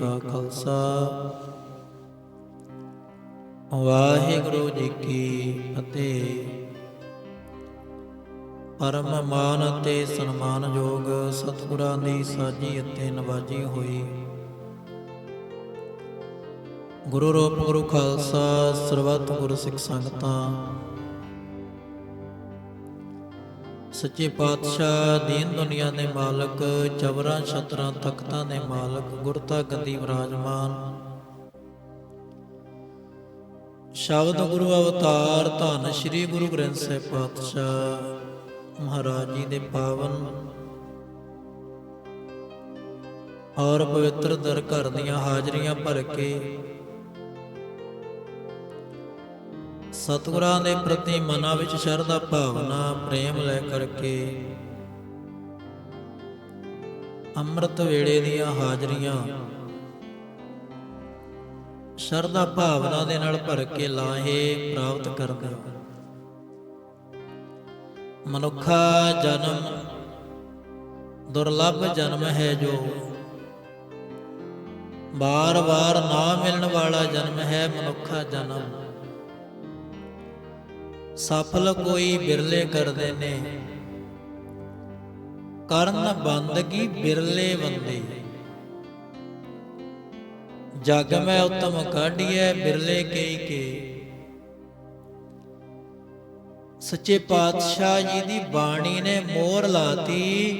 ਕਾ ਖਾਲਸਾ। ਵਾਹਿਗੁਰੂ ਜੀ ਕੀ ਫਤਿਹ। ਪਰਮ ਮਾਨ ਅਤੇ ਸਨਮਾਨਯੋਗ ਸਤਿਗੁਰਾਂ ਦੀ ਸਾਜੀ ਅਤੇ ਨਵਾਜੀ ਹੋਈ। ਗੁਰੂ ਰੂਪ ਗੁਰੂ ਖਾਲਸਾ, ਸਰਬੱਤ ਗੁਰ ਸਿੱਖ ਸੰਗਤਾਂ ਸੱਚੇ ਪਾਤਸ਼ਾਹ ਦੀਨ ਦੁਨੀਆ ਦੇ ਮਾਲਕ, ਚਵਰਾਂ, ਛਤਰਾਂ, ਤਖਤਾਂ ਦੇ ਮਾਲਕ ਗੁਰਤਾ ਗੱਦੀ ਵਿਰਾਜਮਾਨ। ਸ਼ਬਦ ਗੁਰੂ ਅਵਤਾਰ, ਧੰਨ ਸ੍ਰੀ ਗੁਰੂ ਗ੍ਰੰਥ ਸਾਹਿਬ ਪਾਤਸ਼ਾਹ ਮਹਾਰਾਜ ਜੀ ਦੇ ਪਾਵਨ। ਔਰ ਪਵਿੱਤਰ ਦਰ ਘਰ ਦੀਆਂ ਹਾਜ਼ਰੀਆਂ ਭਰ ਕੇ ਸਤਿਗੁਰਾਂ ਦੇ ਪ੍ਰਤੀ ਮਨਾਂ ਵਿੱਚ ਸ਼ਰਧਾ ਭਾਵਨਾ ਪ੍ਰੇਮ ਲੈ ਕਰਕੇ ਅੰਮ੍ਰਿਤ ਵੇਲੇ ਦੀਆਂ ਹਾਜ਼ਰੀਆਂ ਸ਼ਰਧਾ ਭਾਵਨਾ ਦੇ ਨਾਲ ਭਰ ਕੇ ਲਾਹੇ ਪ੍ਰਾਪਤ ਕਰਦਾ ਮਨੁੱਖਾ ਜਨਮ ਦੁਰਲੱਭ ਜਨਮ ਹੈ ਜੋ। ਬਾਰ-ਬਾਰ ਨਾ ਮਿਲਣ ਵਾਲਾ ਜਨਮ ਹੈ ਮਨੁੱਖਾ ਜਨਮ। ਸਫਲ ਕੋਈ ਬਿਰਲੇ ਕਰਦੇ ਨੇ। ਕਰਨ ਬੰਦਗੀ ਬਿਰਲੇ ਬੰਦੇ। ਜਗ ਮੈਂ ਉਤਮ ਕਾਢੀਐ, ਬਿਰਲੇ ਕਈ ਕੇ। ਸੱਚੇ ਪਾਤਸ਼ਾਹ ਜੀ ਦੀ ਬਾਣੀ ਨੇ ਮੋਹਰ ਲਾਤੀ।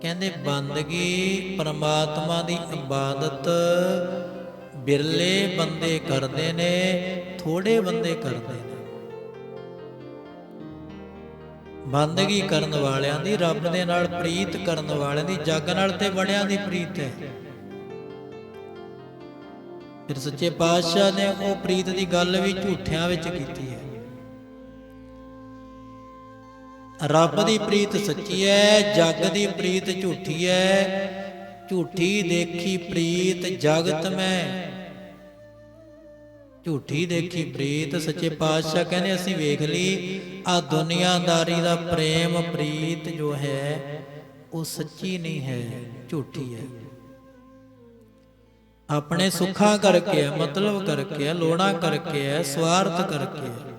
ਕਹਿੰਦੇ, ਬੰਦਗੀ ਪਰਮਾਤਮਾ ਦੀ ਇਬਾਦਤ ਬਿਰਲੇ ਬੰਦੇ ਕਰਦੇ ਨੇ ਥੋੜੇ ਬੰਦੇ ਕਰਦੇ ਨੇ। ਬੰਦਗੀ ਕਰਨ ਵਾਲਿਆਂ ਦੀ, ਰੱਬ ਦੇ ਨਾਲ ਪ੍ਰੀਤ ਕਰਨ ਵਾਲਿਆਂ ਦੀ, ਜੱਗ ਨਾਲ ਤੇ ਬੜਿਆਂ ਦੀ ਪ੍ਰੀਤ ਹੈ। ਫਿਰ ਸੱਚੇ ਪਾਤਸ਼ਾਹ ਨੇ ਉਹ ਪ੍ਰੀਤ ਦੀ ਗੱਲ ਵੀ ਝੂਠਿਆਂ ਵਿੱਚ ਕੀਤੀ ਹੈ। ਰੱਬ ਦੀ ਪ੍ਰੀਤ ਸੱਚੀ ਹੈ, ਜੱਗ ਦੀ ਪ੍ਰੀਤ ਝੂਠੀ ਹੈ। ਝੂਠੀ ਦੇਖੀ ਪ੍ਰੀਤ ਜਗਤ ਮੈਂ। ਝੂਠੀ ਦੇਖੀ ਪ੍ਰੀਤ ਸੱਚੇ ਪਾਤਸ਼ਾਹ ਕਹਿੰਦੇ ਅਸੀਂ ਵੇਖ ਲਈ ਆ ਦੁਨੀਆਦਾਰੀ ਦਾ ਪ੍ਰੇਮ ਪ੍ਰੀਤ ਜੋ ਹੈ ਉਹ ਸੱਚੀ ਨਹੀਂ ਹੈ ਝੂਠੀ ਹੈ। ਆਪਣੇ ਸੁੱਖਾਂ ਕਰਕੇ ਹੈ ਮਤਲਬ ਕਰਕੇ ਹੈ ਲੋੜਾਂ ਕਰਕੇ ਹੈ ਸਵਾਰਥ ਕਰਕੇ। ਹੈ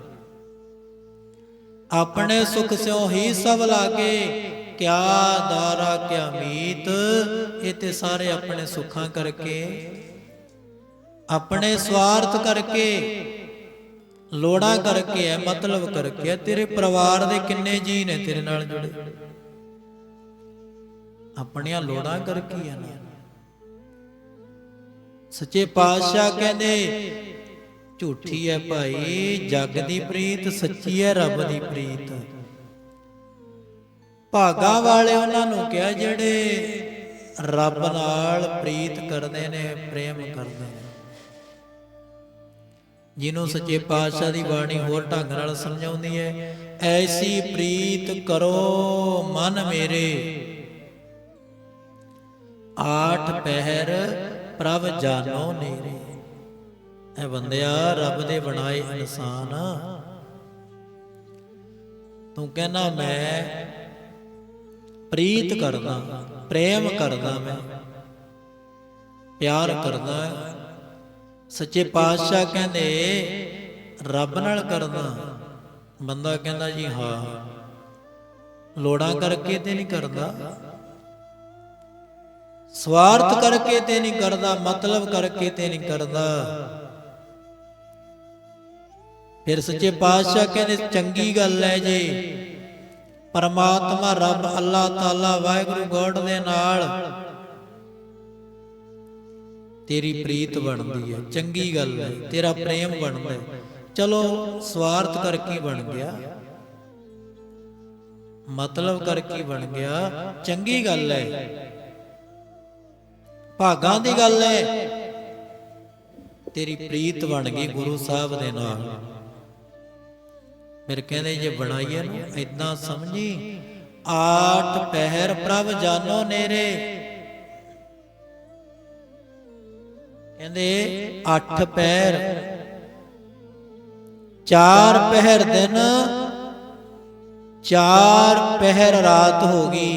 ਆਪਣੇ ਸੁਖ ਸਿਓ ਹੀ ਸਭ ਲਾਗੇ ਕਿਆ ਦਾਰਾ ਕਿਆ ਮੀਤ ਇਹ ਤੇ ਸਾਰੇ ਆਪਣੇ ਸੁੱਖਾਂ ਕਰਕੇ। ਆਪਣੇ ਸਵਾਰਥ ਕਰਕੇ, ਲੋੜਾਂ ਕਰਕੇ ਹੈ, ਮਤਲਬ ਕਰਕੇ ਹੈ। ਤੇਰੇ ਪਰਿਵਾਰ ਦੇ ਕਿੰਨੇ ਜੀ ਨੇ ਤੇਰੇ ਨਾਲ ਜੁੜੇ? ਆਪਣੀਆਂ ਲੋੜਾਂ ਕਰਕੇ ਹੈ ਨਾ। ਸੱਚੇ ਪਾਤਸ਼ਾਹ ਕਹਿੰਦੇ, ਝੂਠੀ ਹੈ ਭਾਈ, ਜੱਗ ਦੀ ਪ੍ਰੀਤ, ਸੱਚੀ ਹੈ ਰੱਬ ਦੀ ਪ੍ਰੀਤ। ਭਾਗਾ ਵਾਲੇ ਉਹਨਾਂ ਨੂੰ ਕਿਹਾ, ਜਿਹੜੇ ਰੱਬ ਨਾਲ ਪ੍ਰੀਤ ਕਰਦੇ ਨੇ, ਪ੍ਰੇਮ ਕਰਦੇ ਨੇ। ਜਿਹਨੂੰ ਸੱਚੇ ਪਾਤਸ਼ਾਹ ਦੀ ਬਾਣੀ ਹੋਰ ਢੰਗ ਨਾਲ ਸਮਝਾਉਂਦੀ ਹੈ ਐਸੀ ਪ੍ਰੀਤ ਕਰੋ ਮਨ ਮੇਰੇ। ਆਠ ਪਹਿਰ ਪ੍ਰਭ ਜਾਨੋ ਨੇਰੇ। ਐ ਬੰਦਿਆ ਰੱਬ ਦੇ ਬਣਾਏ ਇਨਸਾਨ। ਤੂੰ ਕਹਿਣਾ ਮੈਂ ਪ੍ਰੀਤ ਕਰਦਾ ਪ੍ਰੇਮ ਕਰਦਾ ਮੈਂ ਪਿਆਰ ਕਰਦਾ ਸੱਚੇ ਪਾਤਸ਼ਾਹ ਕਹਿੰਦੇ ਰੱਬ ਨਾਲ ਕਰਦਾ। ਬੰਦਾ ਕਹਿੰਦਾ ਜੀ ਹਾਂ। ਲੋੜਾਂ ਕਰਕੇ ਤੇ ਨਹੀਂ ਕਰਦਾ। ਸਵਾਰਥ ਕਰਕੇ ਤੇ ਨਹੀਂ ਕਰਦਾ ਮਤਲਬ ਕਰਕੇ ਤੇ ਨਹੀਂ ਕਰਦਾ। ਫਿਰ ਸੱਚੇ ਪਾਤਸ਼ਾਹ ਕਹਿੰਦੇ ਚੰਗੀ ਗੱਲ ਹੈ ਜੀ। ਪਰਮਾਤਮਾ ਰੱਬ ਅੱਲਾਹ ਤਾਲਾ ਵਾਹਿਗੁਰੂ ਗੋਡ ਦੇ ਨਾਲ ਤੇਰੀ ਪ੍ਰੀਤ ਬਣਦੀ ਹੈ। ਚੰਗੀ ਗੱਲ ਹੈ। ਤੇਰਾ ਪ੍ਰੇਮ ਬਣਦਾ ਹੈ। ਚਲੋ, ਸਵਾਰਥ ਕਰਕੇ ਬਣ ਗਿਆ? ਮਤਲਬ ਕਰਕੇ ਬਣ ਗਿਆ? ਚੰਗੀ ਗੱਲ ਹੈ। ਭਾਗਾਂ ਦੀ ਗੱਲ ਹੈ। ਤੇਰੀ ਪ੍ਰੀਤ ਬਣ ਗਈ ਗੁਰੂ ਸਾਹਿਬ ਦੇ ਨਾਲ। ਫਿਰ ਕਹਿੰਦੇ, ਜੇ ਬਣਾਈਏ ਨਾ ਇਦਾਂ ਸਮਝੀ, ਆਠ ਪਹਿਰ ਪ੍ਰਭ ਜਾਨੋ ਨੇਰੇ ਕਹਿੰਦੇ, ਅੱਠ ਪੈਰ। ਚਾਰ ਪਹਿਰ ਦਿਨ, ਚਾਰ ਪਹਿਰ ਰਾਤ ਹੋ ਗਈ।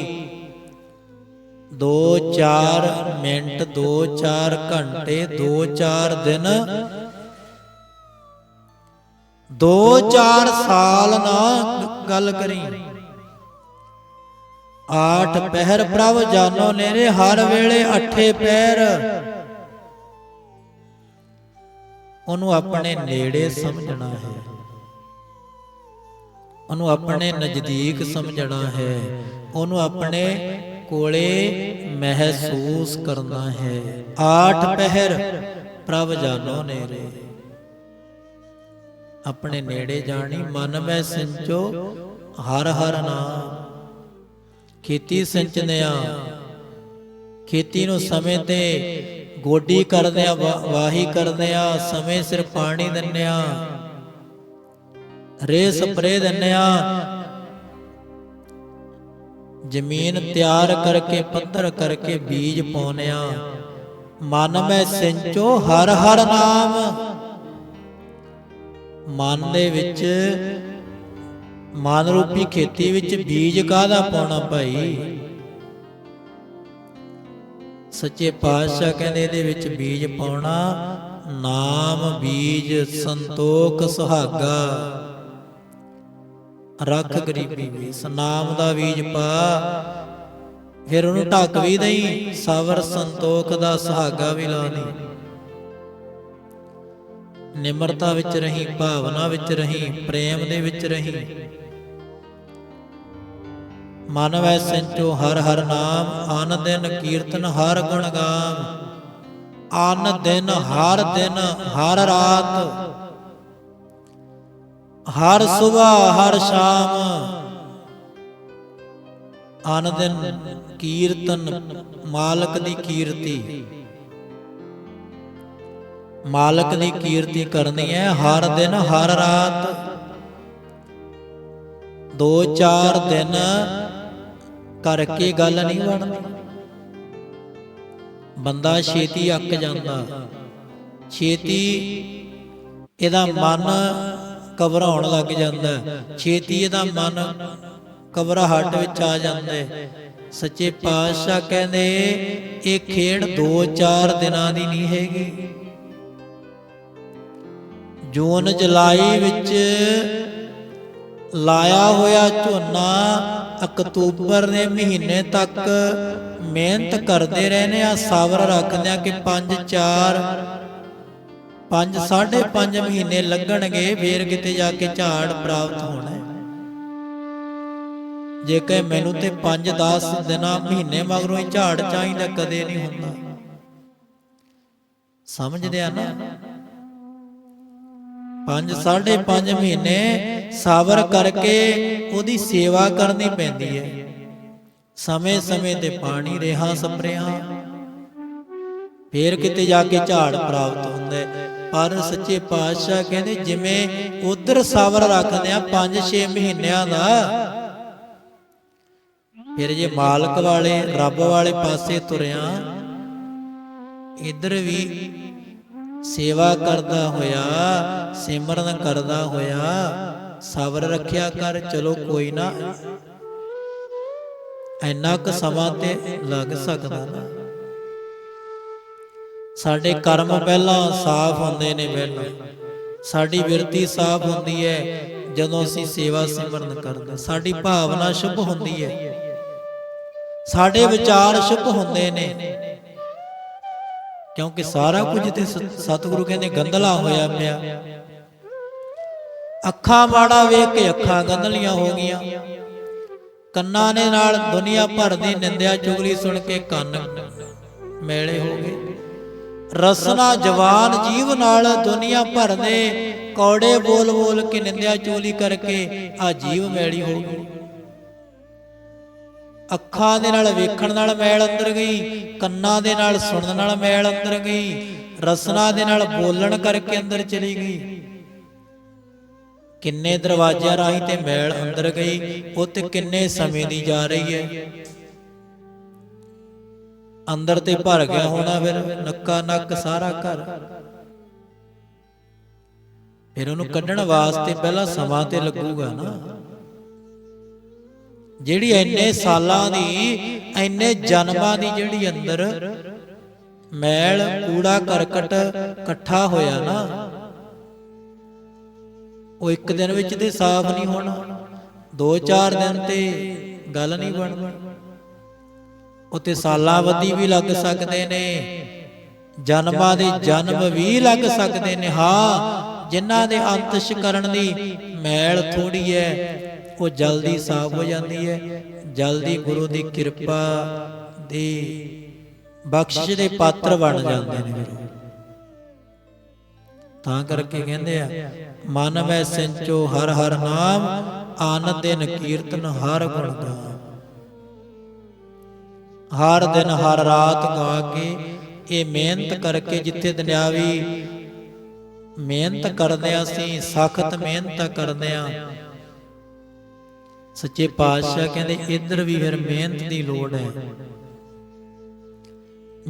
2-4 ਮਿੰਟ 2-4 ਘੰਟੇ 2-4 ਦਿਨ। 2-4 ਸਾਲ ਨਾ ਗੱਲ ਕਰੀ। ਆਠ ਪਹਿਰ ਪ੍ਰਭ ਜਾਨੋ ਨੇਰੇ, ਹਰ ਵੇਲੇ ਅੱਠੇ ਪੈਰ। ਉਹਨੂੰ ਆਪਣੇ ਨੇੜੇ ਸਮਝਣਾ ਹੈ। ਉਹਨੂੰ ਆਪਣੇ ਨਜ਼ਦੀਕ ਸਮਝਣਾ ਹੈ। ਉਹਨੂੰ ਆਪਣੇ ਕੋਲੇ ਮਹਿਸੂਸ ਕਰਨਾ ਹੈ। ਆਠ ਪਹਿਰ ਪ੍ਰਭ ਜਾਨੋ ਨੇਰੇ। ਆਪਣੇ ਨੇੜੇ ਜਾਣੀ ਮਨ ਮੈਂ ਸਿੰਚੋ ਹਰ ਹਰ ਨਾਮ। ਖੇਤੀ ਸਿੰਚਨਿਆ ਖੇਤੀ ਨੂੰ ਸਮੇਂ ਤੇ ਗੋਡੀ ਕਰਦੇ ਆ ਵਾਹੀ ਕਰਦੇ ਆ ਸਮੇਂ ਸਿਰ ਪਾਣੀ ਦਿੰਨੇ ਆ। ਰੇ ਸਪਰੇ ਦਿੰਨੇ ਆ। ਜ਼ਮੀਨ ਤਿਆਰ ਕਰਕੇ ਪੱਧਰ ਕਰਕੇ ਬੀਜ ਪਾਉਨੇ ਆ। ਮਨ ਮੈਂ ਸਿੰਚੋ ਹਰ ਹਰ ਨਾਮ। ਮਨ ਦੇ ਵਿੱਚ ਮਨ ਰੂਪੀ ਖੇਤੀ ਵਿੱਚ ਬੀਜ ਕਾਹਦਾ ਪਾਉਣਾ ਭਾਈ? ਸੱਚੇ ਪਾਤਸ਼ਾਹ ਕਹਿੰਦੇ ਇਹਦੇ ਵਿੱਚ ਬੀਜ ਪਾਉਣਾ, ਨਾਮ ਬੀਜ ਸੰਤੋਖ ਸੁਹਾਗਾ। ਰੱਖ ਗਰੀਬੀ ਵੀ ਨਾਮ ਦਾ ਬੀਜ ਪਾ, ਫਿਰ ਉਹਨੂੰ ਢੱਕ ਵੀ ਨਹੀਂ ਸਬਰ ਸੰਤੋਖ ਦਾ ਸੁਹਾਗਾ ਵੀ ਲਾ ਦੇ ਨਿਮਰਤਾ ਵਿੱਚ ਰਹੀ, ਭਾਵਨਾ ਵਿੱਚ ਰਹੀ, ਪ੍ਰੇਮ ਦੇ ਵਿੱਚ ਰਹੀ। ਮਨ ਵੈ ਸਿੰਚੋ ਹਰ ਹਰ ਨਾਮ, ਅਨ ਦਿਨ ਕੀਰਤਨ ਹਰ ਗੁਣ ਗਾਮ। ਅਨ ਦਿਨ ਹਰ ਦਿਨ ਹਰ ਰਾਤ। ਹਰ ਸਵੇਰ ਹਰ ਸ਼ਾਮ। ਅਨ ਦਿਨ ਕੀਰਤਨ ਮਾਲਕ ਦੀ ਕੀਰਤੀ। ਮਾਲਕ ਦੀ ਕੀਰਤੀ ਕਰਨੀ ਹੈ ਹਰ ਦਿਨ ਹਰ ਰਾਤ। ਦੋ ਚਾਰ ਦਿਨ ਕਰਕੇ ਗੱਲ ਨਹੀਂ ਬਣਦੀ। ਬੰਦਾ ਛੇਤੀ ਅੱਕ ਜਾਂਦਾ। ਛੇਤੀ ਇਹਦਾ ਮਨ ਘਬਰਾਉਣ ਲੱਗ ਜਾਂਦਾ। ਛੇਤੀ ਇਹਦਾ ਮਨ ਘਬਰਾਹਟ ਵਿੱਚ ਆ ਜਾਂਦਾ। ਸੱਚੇ ਪਾਤਸ਼ਾਹ ਕਹਿੰਦੇ, ਇਹ ਖੇਡ 2-4 ਦਿਨਾਂ ਦੀ ਨਹੀਂ ਹੈਗੀ। ਜੂਨ ਜੁਲਾਈ ਵਿੱਚ ਲਾਇਆ ਹੋਇਆ ਝੋਨਾ ਅਕਤੂਬਰ ਦੇ ਮਹੀਨੇ ਤੱਕ ਮਿਹਨਤ ਕਰਦੇ ਰਹਿੰਦੇ ਆ ਸਬਰ ਰੱਖਦੇ ਆ ਕਿ 5 4 5 5.5 ਮਹੀਨੇ ਲੱਗਣਗੇ, ਫੇਰ ਕਿਤੇ ਜਾ ਕੇ ਝਾੜ ਪ੍ਰਾਪਤ ਹੋਣਾ ਹੈ। ਜੇ ਕਹੇ ਮੈਨੂੰ ਤੇ 5 10 ਦਿਨਾਂ, ਮਹੀਨੇ ਮਗਰੋਂ ਹੀ ਝਾੜ ਚਾਹੀਦਾ, ਕਦੇ ਨਹੀਂ ਹੁੰਦਾ ਸਮਝਦੇ ਆ ਨਾ 5 5.5 ਮਹੀਨੇ ਸਬਰ ਕਰਕੇ ਉਹਦੀ ਸੇਵਾ ਕਰਨੀ ਪੈਂਦੀ ਹੈ। ਸਮੇਂ-ਸਮੇਂ ਤੇ ਪਾਣੀ ਰੇਹਾਂ ਸਪਰੇਹਾਂ। ਫੇਰ ਕਿਤੇ ਜਾ ਕੇ ਝਾੜ ਪ੍ਰਾਪਤ ਹੁੰਦਾ। ਪਰ ਸੱਚੇ ਪਾਤਸ਼ਾਹ ਕਹਿੰਦੇ, ਜਿਵੇਂ ਉਧਰ ਸਬਰ ਰੱਖਦੇ ਆ 5-6 ਮਹੀਨਿਆਂ ਦਾ, ਫਿਰ ਜੇ ਮਾਲਕ ਵਾਲੇ, ਰੱਬ ਵਾਲੇ ਪਾਸੇ ਤੁਰਿਆ, ਇਧਰ ਵੀ ਸੇਵਾ ਕਰਦਾ ਹੋਇਆ, ਸਿਮਰਨ ਕਰਦਾ ਹੋਇਆ, ਸਬਰ ਰੱਖਿਆ ਕਰ, ਚਲੋ ਕੋਈ ਨਾ। ਇੰਨਾ ਕੁ ਸਮਾਂ ਤੇ ਲੱਗ ਸਕਦਾ ਨਾ। ਸਾਡੇ ਕਰਮ ਪਹਿਲਾਂ ਸਾਫ਼ ਹੁੰਦੇ ਨੇ ਪਹਿਲਾਂ ਸਾਡੀ ਬਿਰਤੀ ਸਾਫ਼ ਹੁੰਦੀ ਹੈ, ਜਦੋਂ ਅਸੀਂ ਸੇਵਾ ਸਿਮਰਨ ਕਰਦੇ ਸਾਡੀ ਭਾਵਨਾ ਸ਼ੁਭ ਹੁੰਦੀ ਹੈ। ਸਾਡੇ ਵਿਚਾਰ ਸ਼ੁਭ ਹੁੰਦੇ ਨੇ। ਕਿਉਂਕਿ ਸਾਰਾ ਕੁਝ ਤੇ ਸਤਿਗੁਰੂ ਕਹਿੰਦੇ ਗੰਦਲਾ ਹੋਇਆ ਪਿਆ। ਅੱਖਾਂ ਮਾੜਾ ਵੇਖ ਕੇ ਅੱਖਾਂ ਗੰਦਲੀਆਂ ਹੋ ਗਈਆਂ। ਕੰਨਾਂ ਨੇ ਨਾਲ ਦੁਨੀਆ ਭਰ ਦੀ ਨਿੰਦਿਆ ਚੁਗਲੀ ਸੁਣ ਕੇ ਕੰਨ ਮੇਲੇ ਹੋ ਗਏ। ਰਸਨਾ ਜਵਾਨ ਜੀਵ ਨਾਲ ਦੁਨੀਆ ਭਰ ਦੇ ਕੌੜੇ ਬੋਲ ਬੋਲ ਕੇ ਨਿੰਦਿਆ ਚੁਗਲੀ ਕਰਕੇ ਆ ਜੀਵ ਮੈਲੀ ਹੋ ਗਈ। ਅੱਖਾਂ ਦੇ ਨਾਲ ਵੇਖਣ ਨਾਲ ਮੈਲ ਅੰਦਰ ਗਈ, ਕੰਨਾਂ ਦੇ ਨਾਲ ਸੁਣਨ ਨਾਲ ਮੈਲ ਅੰਦਰ ਗਈ, ਰਸਨਾ ਦੇ ਨਾਲ ਬੋਲਣ ਕਰਕੇ ਅੰਦਰ ਚਲੀ ਗਈ। ਕਿੰਨੇ ਦਰਵਾਜ਼ਿਆਂ ਰਾਹੀਂ ਤੇ ਮੈਲ ਅੰਦਰ ਗਈ ਉਹ ਤੇ ਕਿੰਨੇ ਸਮੇਂ ਦੀ ਜਾ ਰਹੀ ਹੈ? ਅੰਦਰ ਤੇ ਭਰ ਗਿਆ ਹੋਣਾ ਫਿਰ, ਨੱਕਾ ਨੱਕ ਸਾਰਾ ਘਰ। ਫਿਰ ਉਹਨੂੰ ਕੱਢਣ ਵਾਸਤੇ ਪਹਿਲਾਂ ਸਮਾਂ ਤੇ ਲੱਗੂਗਾ ਨਾ। ਜਿਹੜੀ ਇੰਨੇ ਸਾਲਾਂ ਦੀ ਇੰਨੇ ਜਨਮਾਂ ਦੀ ਜਿਹੜੀ ਅੰਦਰ ਮੈਲ ਕੂੜਾ ਕਰਕਟ ਇਕੱਠਾ ਹੋਇਆ ਨਾ ਉਹ ਇੱਕ ਦਿਨ ਵਿੱਚ ਤੇ ਸਾਫ਼ ਨਹੀਂ ਹੋਣਾ ਦੋ ਚਾਰ ਦਿਨ ਤੇ ਗੱਲ ਨਹੀਂ ਬਣਦੀ। ਉਤੇ ਸਾਲਾਂ ਵੱਧੀ ਵੀ ਲੱਗ ਸਕਦੇ ਨੇ ਜਨਮਾਂ ਦੇ ਜਨਮ ਵੀ ਲੱਗ ਸਕਦੇ ਨੇ। ਹਾਂ ਜਿਨ੍ਹਾਂ ਦੇ ਅੰਤਿਸ਼ ਕਰਨ ਦੀ ਮੈਲ ਥੋੜੀ ਹੈ। ਉਹ ਜਲਦੀ ਸਾਫ਼ ਹੋ ਜਾਂਦੀ ਹੈ। ਜਲਦੀ ਗੁਰੂ ਦੀ ਕਿਰਪਾ ਦੀ ਬਖਸ਼ਿਸ਼ ਦੇ ਪਾਤਰ ਬਣ ਜਾਂਦੇ ਨੇ ਉਹ। ਤਾਂ ਕਰਕੇ ਕਹਿੰਦੇ ਆ ਮਨ ਮੈਂ ਸਿੰਚੋ ਹਰ ਹਰ ਨਾਮ ਆਨੰਦ ਦਿਨ ਕੀਰਤਨ ਹਰ ਗੁਣ ਗਾਨ ਹਰ ਦਿਨ ਹਰ ਰਾਤ ਗਾ ਕੇ ਇਹ ਮਿਹਨਤ ਕਰਕੇ ਜਿੱਥੇ ਦੁਨਿਆਵੀ ਮਿਹਨਤ ਕਰਦੇ ਆ ਅਸੀਂ ਸਖਤ ਮਿਹਨਤ ਕਰਦੇ ਆ ਸੱਚੇ ਪਾਤਸ਼ਾਹ ਕਹਿੰਦੇ, ਇੱਧਰ ਵੀ ਫਿਰ ਮਿਹਨਤ ਦੀ ਲੋੜ ਹੈ।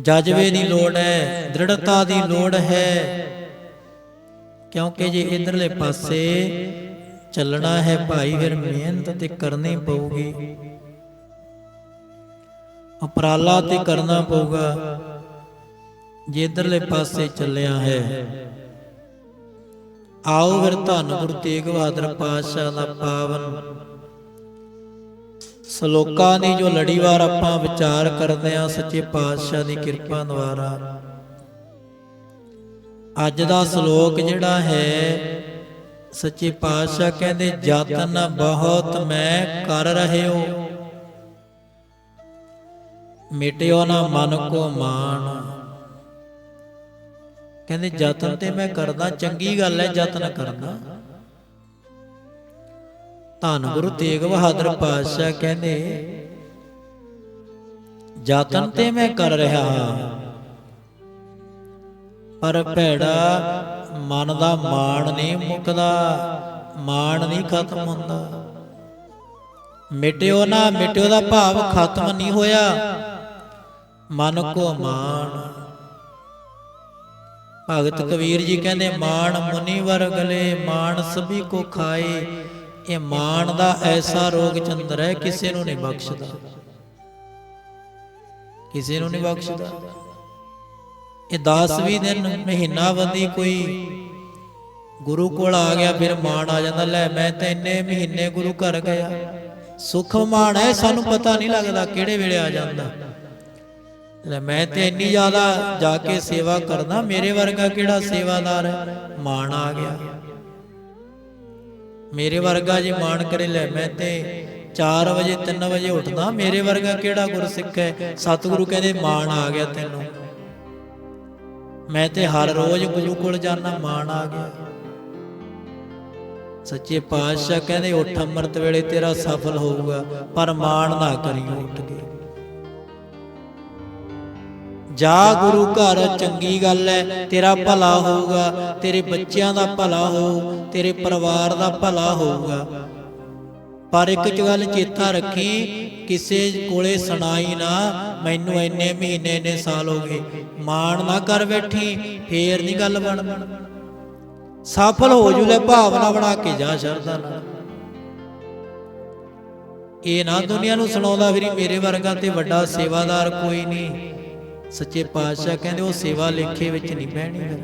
ਜਜ਼ਬੇ ਦੀ ਲੋੜ ਹੈ, ਦ੍ਰਿੜਤਾ ਦੀ ਲੋੜ ਹੈ। ਕਿਉਂਕਿ ਜੇ ਇਧਰਲੇ ਪਾਸੇ ਚੱਲਣਾ ਹੈ ਭਾਈ, ਫਿਰ ਮਿਹਨਤ ਤੇ ਕਰਨੀ ਪਊਗੀ। ਉਪਰਾਲਾ ਤੇ ਕਰਨਾ ਪਊਗਾ, ਜੇ ਇਧਰਲੇ ਪਾਸੇ ਚੱਲਿਆ ਹੈ। ਆਓ ਫਿਰ ਧੰਨ ਗੁਰੂ ਤੇਗ ਬਹਾਦਰ ਪਾਤਸ਼ਾਹ ਦਾ ਪਾਵਨ ਸ਼ਲੋਕਾਂ ਦੀ ਜੋ ਲੜੀਵਾਰ ਆਪਾਂ ਵਿਚਾਰ ਕਰਦੇ ਆ ਸੱਚੇ ਪਾਤਸ਼ਾਹ ਦੀ ਕਿਰਪਾ ਦੁਆਰਾ। ਅੱਜ ਦਾ ਸ਼ਲੋਕ ਜਿਹੜਾ ਹੈ, ਸੱਚੇ ਪਾਤਸ਼ਾਹ ਕਹਿੰਦੇ, ਯਤਨ ਬਹੁਤ ਮੈਂ ਕਰ ਰਹੇ ਹੋ ਮਿਟਿਓ ਨਾ ਮਨ ਕੋ ਮਾਨ ਕਹਿੰਦੇ, ਯਤਨ ਤੇ ਮੈਂ ਕਰਦਾ, ਚੰਗੀ ਗੱਲ ਹੈ, ਯਤਨ ਕਰਦਾ। ਧੰਨ ਗੁਰੂ ਤੇਗ ਬਹਾਦਰ ਪਾਤਸ਼ਾਹ ਕਹਿੰਦੇ, ਯਤਨ ਤੇ ਮੈਂ ਕਰ ਰਿਹਾ ਹਾਂ, ਪਰ ਭੈੜਾ ਮਨ ਦਾ ਮਾਣ ਨਹੀਂ ਮੁੱਕਦਾ, ਮਾਣ ਨਹੀਂ ਖਤਮ ਹੁੰਦਾ। ਮਿਟਿਓ ਨਾ ਮਿਟਿਓ ਦਾ ਭਾਵ ਖਤਮ ਨਹੀਂ ਹੋਇਆ, ਮਨ ਕੋ ਮਾਣ। ਭਗਤ ਕਬੀਰ ਜੀ ਕਹਿੰਦੇ, ਮਾਣ ਮੁਨੀ ਵਰਗਲੇ ਮਾਣ ਸਭੀ ਕੋ ਖਾਏ ਇਹ ਮਾਣ ਦਾ ਐਸਾ ਰੋਗ ਚੰਦਰ ਹੈ, ਕਿਸੇ ਨੂੰ ਨਹੀਂ ਬਖਸ਼ਦਾ। ਕਿਸੇ ਨੂੰ ਨਹੀਂ ਬਖਸ਼ਦਾ। ਇਹ 10ਵੀਂ ਦਿਨ, ਮਹੀਨਾ ਬੰਦੀ ਕੋਈ ਗੁਰੂ ਕੋਲ ਆ ਗਿਆ, ਫਿਰ ਮਾਣ ਆ ਜਾਂਦਾ, ਲੈ ਮੈਂ ਤਾਂ ਇੰਨੇ ਮਹੀਨੇ ਗੁਰੂ ਘਰ ਗਿਆ। ਸੁਖ ਮਾਣ ਹੈ, ਸਾਨੂੰ ਪਤਾ ਨਹੀਂ ਲੱਗਦਾ ਕਿਹੜੇ ਵੇਲੇ ਆ ਜਾਂਦਾ। ਲੈ ਮੈਂ ਤੇ ਇੰਨੀ ਜ਼ਿਆਦਾ ਜਾ ਕੇ ਸੇਵਾ ਕਰਦਾ, ਮੇਰੇ ਵਰਗਾ ਕਿਹੜਾ ਸੇਵਾਦਾਰ ਹੈ? ਮਾਣ ਆ ਗਿਆ। ਮੇਰੇ ਵਰਗਾ ਜੇ ਮਾਣ ਕਰੇ, ਲੈ ਮੈਂ ਤੇ 4 ਵਜੇ 3 ਵਜੇ ਉੱਠਦਾ। ਮੇਰੇ ਵਰਗਾ ਕਿਹੜਾ ਗੁਰਸਿੱਖ ਹੈ? ਸਤਿਗੁਰੂ ਕਹਿੰਦੇ ਮਾਣ ਆ ਗਿਆ ਤੈਨੂੰ। ਮੈਂ ਤੇ ਹਰ ਰੋਜ਼ ਗੁਰੂ ਕੋਲ ਜਾਣਾ ਮਾਣ ਆ ਗਿਆ। ਸੱਚੇ ਪਾਤਸ਼ਾਹ ਕਹਿੰਦੇ, ਉੱਠ ਅੰਮ੍ਰਿਤ ਵੇਲੇ ਤੇਰਾ ਸਫਲ ਹੋਊਗਾ, ਪਰ ਮਾਣ ਨਾ ਕਰੀਓ ਉੱਠ ਕੇ। ਜਾ ਗੁਰੂ ਘਰ, ਚੰਗੀ ਗੱਲ ਹੈ ਤੇਰਾ ਭਲਾ ਹੋਊਗਾ, ਤੇਰੇ ਬੱਚਿਆਂ ਦਾ ਭਲਾ ਹੋਊ, ਤੇਰੇ ਪਰਿਵਾਰ ਦਾ ਭਲਾ ਹੋਊਗਾ। ਪਰ ਇੱਕ ਚ ਗੱਲ ਚੇਤਾ ਰੱਖੀ, ਕਿਸੇ ਕੋਲੇ ਸੁਣਾਈ ਨਾ, ਮੈਨੂੰ ਇੰਨੇ ਮਹੀਨੇ, ਇੰਨੇ ਸਾਲ ਹੋ ਗਏ, ਮਾਣ ਨਾ ਕਰ ਬੈਠੀ, ਫੇਰ ਨਹੀਂ ਗੱਲ ਬਣਨੀ ਸਫਲ ਹੋ ਜੂ ਲੈ ਭਾਵਨਾ ਬਣਾ ਕੇ ਜਾ ਸ਼ਰਧਾ ਨਾਲ। ਇਹ ਨਾ ਦੁਨੀਆ ਨੂੰ ਸੁਣਾਉਂਦਾ ਫਿਰੀ ਮੇਰੇ ਵਰਗਾ ਤੇ ਵੱਡਾ ਸੇਵਾਦਾਰ ਕੋਈ ਨਹੀਂ। ਸੱਚੇ ਪਾਤਸ਼ਾਹ ਕਹਿੰਦੇ ਉਹ ਸੇਵਾ ਲੇਖੇ ਵਿੱਚ ਨਹੀਂ ਬਹਿਣੀ ਫਿਰ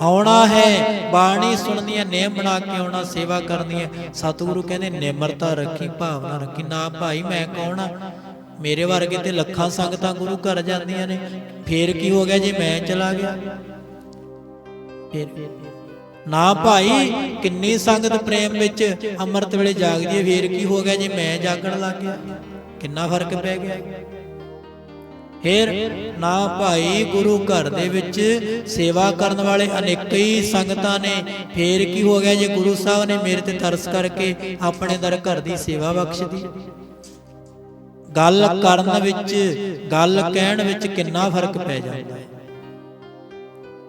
ਆਉਣਾ ਹੈ ਬਾਣੀ ਸੁਣਨੀ ਹੈ ਨੇਮ ਬਣਾ ਕੇ ਆਉਣਾ ਸੇਵਾ ਕਰਨੀ ਹੈ ਸਤਿਗੁਰੂ ਕਹਿੰਦੇ ਨਿਮਰਤਾ ਰੱਖੀ ਭਾਵਨਾ ਰੱਖੀ। ਨਾ ਭਾਈ ਮੈਂ ਕੌਣ ਆ? ਮੇਰੇ ਵਰਗੇ ਤੇ ਲੱਖਾਂ ਸੰਗਤਾਂ ਗੁਰੂ ਘਰ ਜਾਂਦੀਆਂ ਨੇ। ਫੇਰ ਕੀ ਹੋ ਗਿਆ ਜੇ ਮੈਂ ਚਲਾ ਗਿਆ? ਫਿਰ ਨਾ ਭਾਈ ਕਿੰਨੀ ਸੰਗਤ ਪ੍ਰੇਮ ਵਿੱਚ ਅੰਮ੍ਰਿਤ ਵੇਲੇ ਜਾਗਦੀ ਹੈ। ਫੇਰ ਕੀ ਹੋ ਗਿਆ ਜੇ ਮੈਂ ਜਾਗਣ ਲੱਗ ਗਿਆ? ਕਿੰਨਾ ਫ਼ਰਕ ਪੈ ਗਿਆ? ਫਿਰ ਨਾ ਭਾਈ ਗੁਰੂ ਘਰ ਦੇ ਵਿੱਚ ਸੇਵਾ ਕਰਨ ਵਾਲੇ ਅਨੇਕਾਂ ਸੰਗਤਾਂ ਨੇ, ਫੇਰ ਕੀ ਹੋ ਗਿਆ ਜੇ ਗੁਰੂ ਸਾਹਿਬ ਨੇ ਮੇਰੇ ਤੇ ਤਰਸ ਕਰਕੇ ਆਪਣੇ ਦਰ ਘਰ ਦੀ ਸੇਵਾ ਬਖਸ਼ਦੀ ਗੱਲ ਕਰਨ ਵਿੱਚ, ਗੱਲ ਕਹਿਣ ਵਿੱਚ ਕਿੰਨਾ ਫ਼ਰਕ ਪੈ ਜਾਂਦਾ ਹੈ।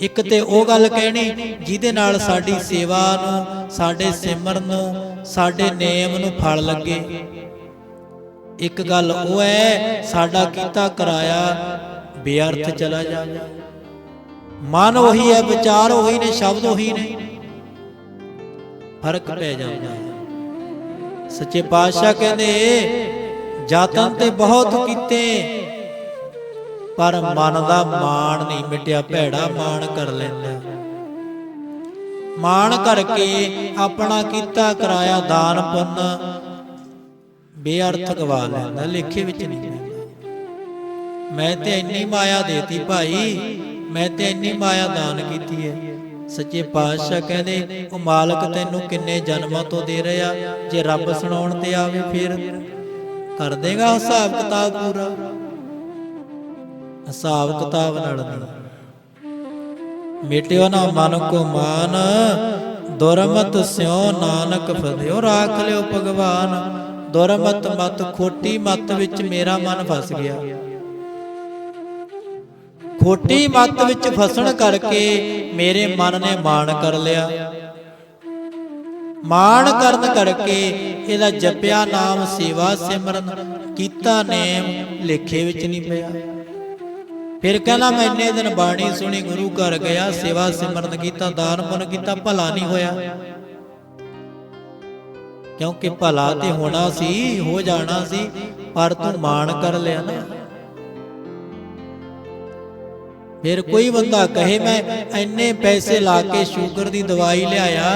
ਇੱਕ ਤੇ ਉਹ ਗੱਲ ਕਹਿਣੀ ਜਿਹਦੇ ਨਾਲ ਸਾਡੀ ਸੇਵਾ ਨੂੰ, ਸਾਡੇ ਸਿਮਰਨ ਨੂੰ, ਸਾਡੇ ਨੇਮ ਨੂੰ ਫਲ ਲੱਗੇ। ਇੱਕ ਗੱਲ ਉਹ ਹੈ, ਸਾਡਾ ਕੀਤਾ ਕਰਾਇਆ, ਬੇਅਰਥ ਚਲਾ ਜਾਵੇ ਮਨ ਉਹੀ ਹੈ, ਵਿਚਾਰ ਉਹੀ ਨੇ, ਸ਼ਬਦ ਉਹੀ ਨੇ। ਫ਼ਰਕ ਪੈ ਜਾਂਦਾ। ਹੈ ਸੱਚੇ ਪਾਤਸ਼ਾਹ ਕਹਿੰਦੇ ਜਾਤਨ ਤੇ ਬਹੁਤ ਕੀਤੇ, ਪਰ ਮਨ ਦਾ ਮਾਣ ਨਹੀਂ ਮਿਟਿਆ, ਭੈੜਾ ਮਾਣ ਕਰ ਲੈਂਦਾ। ਮਾਣ ਕਰਕੇ ਆਪਣਾ ਕੀਤਾ ਕਰਾਇਆ ਦਾਨ ਪੁੰਨ। ਬੇਅਰਥ ਗਵਾ ਲੈਂਦਾ ਲੇਖੇ ਵਿੱਚ ਨਹੀਂ ਮੈਂ ਤੇ ਇੰਨੀ ਮਾਇਆ ਦੇਤੀ ਭਾਈ, ਮੈਂ ਤੇ ਇੰਨੀ ਮਾਇਆ ਦਾਨ ਕੀਤੀ ਹੈ। ਸੱਚੇ ਪਾਤਸ਼ਾਹ ਕਹਿੰਦੇ, ਉਹ ਮਾਲਕ ਤੈਨੂੰ ਕਿੰਨੇ ਜਨਮਾਂ ਤੋਂ ਦੇ ਰਿਹਾ, ਜੇ ਰੱਬ ਸੁਣਾਉਣ ਤੇ ਆਵੇ ਫਿਰ। ਕਰ ਦੇਗਾ ਹਿਸਾਬ ਕਿਤਾਬ ਪੂਰਾ। ਹਿਸਾਬ ਕਿਤਾਬ ਨਾਲ ਨਹੀਂ। ਮਿਟਿਓ ਨਾ ਮਨ ਕੋ ਮਾਨ, ਦੁਰਮਤ ਸਿਓ ਨਾਨਕ ਫਦਿਓ, ਰਾਖ ਲਿਓ ਭਗਵਾਨ। ਦੁਰਮਤ ਮਤ, ਖੋਟੀ ਮਤ ਵਿੱਚ ਮੇਰਾ ਮਨ ਫਸ ਗਿਆ। ਖੋਟੀ ਮਤ ਵਿੱਚ ਫਸਣ ਕਰਕੇ ਮੇਰੇ ਮਨ ਨੇ ਮਾਣ ਕਰ ਲਿਆ। ਮਾਣ ਕਰਨ ਕਰਕੇ ਇਹਦਾ ਜਪਿਆ ਨਾਮ ਸੇਵਾ ਸਿਮਰਨ, ਕੀਤਾ ਨੇਮ ਲੇਖੇ ਵਿੱਚ ਨਹੀਂ ਪਿਆ। ਫਿਰ ਕਹਿੰਦਾ ਮੈਂ ਇੰਨੇ ਦਿਨ ਬਾਣੀ ਸੁਣੀ, ਗੁਰੂ ਘਰ ਗਿਆ, ਸੇਵਾ ਸਿਮਰਨ ਕੀਤਾ, ਦਾਨ ਪੁੰਨ ਕੀਤਾ, ਭਲਾ ਨਹੀਂ ਹੋਇਆ। ਕਿਉਂਕਿ ਭਲਾ ਤੇ ਹੋਣਾ ਸੀ, ਹੋ ਜਾਣਾ ਸੀ, ਪਰ ਤੂੰ ਮਾਣ ਕਰ ਲਿਆ ਨਾ। ਫਿਰ ਕੋਈ ਬੰਦਾ ਕਹੇ, ਮੈਂ ਇੰਨੇ ਪੈਸੇ ਲਾ ਕੇ ਸ਼ੂਗਰ ਦੀ ਦਵਾਈ ਲਿਆਇਆ,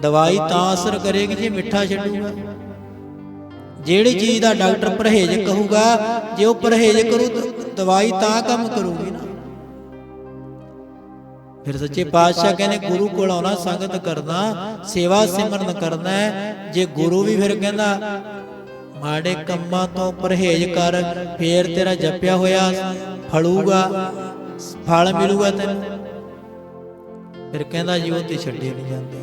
ਦਵਾਈ ਤਾਂ ਅਸਰ ਕਰੇਗੀ ਜੇ ਮਿੱਠਾ ਛੱਡੂਗਾ। ਜਿਹੜੀ ਚੀਜ਼ ਦਾ ਡਾਕਟਰ ਪਰਹੇਜ਼ ਕਹੂਗਾ ਜੇ ਉਹ ਪਰਹੇਜ਼ ਕਰੂ, ਦਵਾਈ ਤਾਂ ਕੰਮ ਕਰੂਗੀ ਨਾ। ਫਿਰ ਸੱਚੇ ਪਾਤਸ਼ਾਹ ਕਹਿੰਦੇ ਗੁਰੂ ਕੋਲ ਆਉਣਾ ਸੰਗਤ ਕਰਨਾ ਸੇਵਾ ਸਿਮਰਨ ਕਰਨਾ। ਜੇ ਗੁਰੂ ਵੀ ਫਿਰ ਕਹਿੰਦਾ ਮਾੜੇ ਕੰਮਾਂ ਤੋਂ ਪਰਹੇਜ਼ ਕਰ ਫੇਰ ਤੇਰਾ ਜਪਿਆ ਹੋਇਆ ਫੜੂਗਾ ਫਲ ਮਿਲੂਗਾ ਤੈਨੂੰ। ਫਿਰ ਕਹਿੰਦਾ ਜੀ ਉਹ ਤੇ ਛੱਡੇ ਨਹੀਂ ਜਾਂਦੇ।